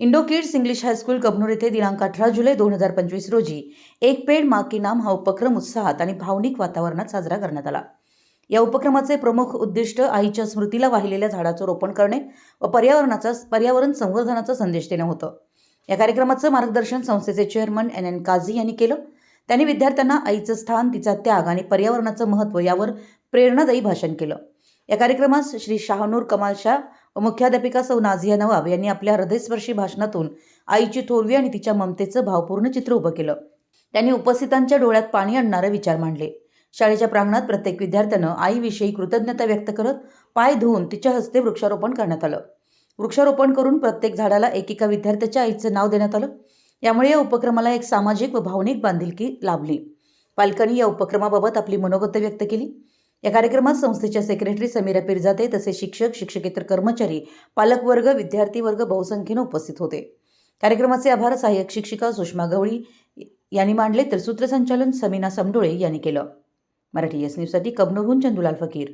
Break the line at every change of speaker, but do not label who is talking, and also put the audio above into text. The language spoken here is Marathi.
Indo kids English high school Kabnoor येथे दिनांक अठरा जुलै दोन हजार पंचवीस रोजी एक पेड मा की नाम हा उपक्रम उत्साहात आणि भावनिक वातावरणात साजरा करण्यात आला. या उपक्रमाचे प्रमुख उद्दिष्ट आईच्या स्मृतीला वाहिलेल्या झाडाचं रोपण करणे व पर्यावरणाचा पर्यावरण संवर्धनाचा संदेश देणं होतं. या कार्यक्रमाचं मार्गदर्शन संस्थेचे चेअरमन एन एन काझी यांनी केलं. त्यांनी विद्यार्थ्यांना आईचं स्थान तिचा त्याग आणि पर्यावरणाचं महत्त्व यावर प्रेरणादायी भाषण केलं. या कार्यक्रमास श्री शाहनूर कमाल शाह मुख्याध्यापिका सौ नाझिया नवाब यांनी आपल्या हृदयस्पर्शी भाषणातून आईची थोरवी आणि तिच्या ममतेचं भावपूर्ण चित्र उभं केलं. त्यांनी उपस्थितांच्या डोळ्यात पाणी आणणारे विचार मांडले. शाळेच्या प्रांगणात प्रत्येक विद्यार्थ्यानं आईविषयी कृतज्ञता व्यक्त करत पाय धुवून तिच्या हस्ते वृक्षारोपण करण्यात आलं. वृक्षारोपण करून प्रत्येक झाडाला एकेका विद्यार्थ्याच्या आईचं नाव देण्यात आलं. यामुळे या उपक्रमाला एक सामाजिक व भावनिक बांधिलकी लाभली. पालकांनी या उपक्रमाबाबत आपली मनोगत व्यक्त केली. या कार्यक्रमात संस्थेच्या सेक्रेटरी समीरा पिरजाते तसेच शिक्षक शिक्षकेतर कर्मचारी पालकवर्ग विद्यार्थी वर्ग बहुसंख्येनं उपस्थित होते. कार्यक्रमाचे आभार सहाय्यक शिक्षिका सुषमा गवळी यांनी मांडले तर सूत्रसंचालन समीना समडोळे यांनी केलं. मराठी एस न्यूजसाठी कबनूरहून चंदुलाल फकीर.